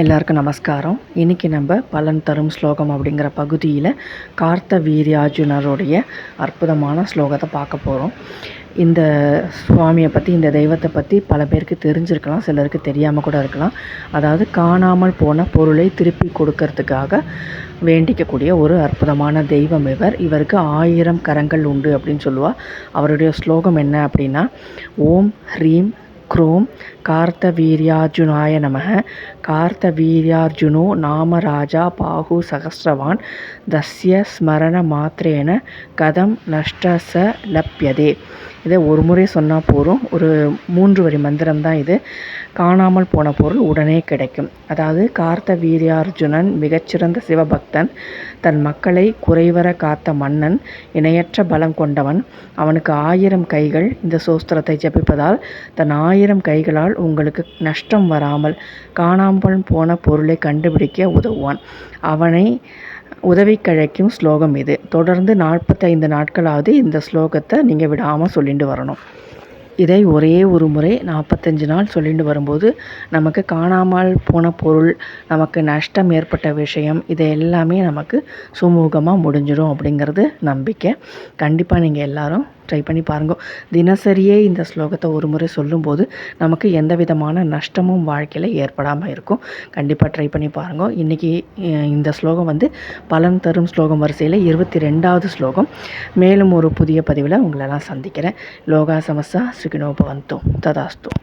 எல்லாருக்கும் நமஸ்காரம். இன்றைக்கி நம்ம பலன் தரும் ஸ்லோகம் அப்படிங்கிற பகுதியில் கார்த்த வீரியார்ஜுனருடைய அற்புதமான ஸ்லோகத்தை பார்க்க போகிறோம் இந்த சுவாமியை பற்றி இந்த தெய்வத்தை பற்றி பல பேருக்கு தெரிஞ்சிருக்கலாம் சிலருக்கு தெரியாமல் கூட இருக்கலாம். அதாவது காணாமல் போன பொருளை திருப்பி கொடுக்கறதுக்காக வேண்டிக்கக்கூடிய ஒரு அற்புதமான தெய்வம் இவர். இவருக்கு ஆயிரம் கரங்கள் உண்டு அப்படின்னு சொல்லுவாள் அவருடைய ஸ்லோகம் என்ன அப்படின்னா ஓம் ஹ்ரீம் க்ரோம் கார்த்தவீர்யார்ஜுனாய நமக கார்த்தவீர்யார்ஜுனோ நாம ராஜா பாகு சகஸ்ரவான் தஸ்ய ஸ்மரண மாத்திரேன கதம் நஷ்டச லப்யதே. இதை ஒரு முறை சொன்னால் போதும். ஒரு மூன்று வரி மந்திரம் தான் இது. காணாமல் போன பொருள் உடனே கிடைக்கும். அதாவது கார்த்த வீரியார்ஜுனன் மிகச்சிறந்த சிவபக்தன் தன் மக்களை குறைவர காத்த மன்னன் இணையற்ற பலம் கொண்டவன் அவனுக்கு ஆயிரம் கைகள் இந்த சோஸ்திரத்தை ஜபிப்பதால் தன் ஆயிரம் கைகளால் உங்களுக்கு நஷ்டம் வராமல் காணாமல் போன பொருளை கண்டுபிடிக்க உதவுவான். அவனை உதவி கழைக்கும் ஸ்லோகம் இது. தொடர்ந்து நாற்பத்தைந்து நாட்களாவது இந்த ஸ்லோகத்தை நீங்கள் விடாமல் சொல்லி சொல்லிட்டு வரணும். இதை ஒரே ஒரு முறை நாற்பத்தஞ்சு நாள் சொல்லிட்டு வரும்போது நமக்கு காணாமல் போன பொருள் நமக்கு நஷ்டம் ஏற்பட்ட விஷயம் இது எல்லாமே நமக்கு சுமூகமாக முடிஞ்சிடும் அப்படிங்கிறது நம்பிக்கை. கண்டிப்பாக நீங்கள் எல்லோரும் ட்ரை பண்ணி பாருங்க. தினசரியே இந்த ஸ்லோகத்தை ஒரு முறை சொல்லும்போது நமக்கு எந்த விதமான நஷ்டமும் வாழ்க்கையில் ஏற்படாமல் இருக்கும். கண்டிப்பாக ட்ரை பண்ணி பாருங்க. இன்றைக்கி இந்த ஸ்லோகம் வந்து பலன் தரும் ஸ்லோகம் வரிசையில் இருபத்தி ரெண்டாவது ஸ்லோகம். மேலும் ஒரு புதிய பதிவில் உங்களெல்லாம் சந்திக்கிறேன். லோகா சமஸ்தா சுகினோபவந்தோம் ததாஸ்தோம்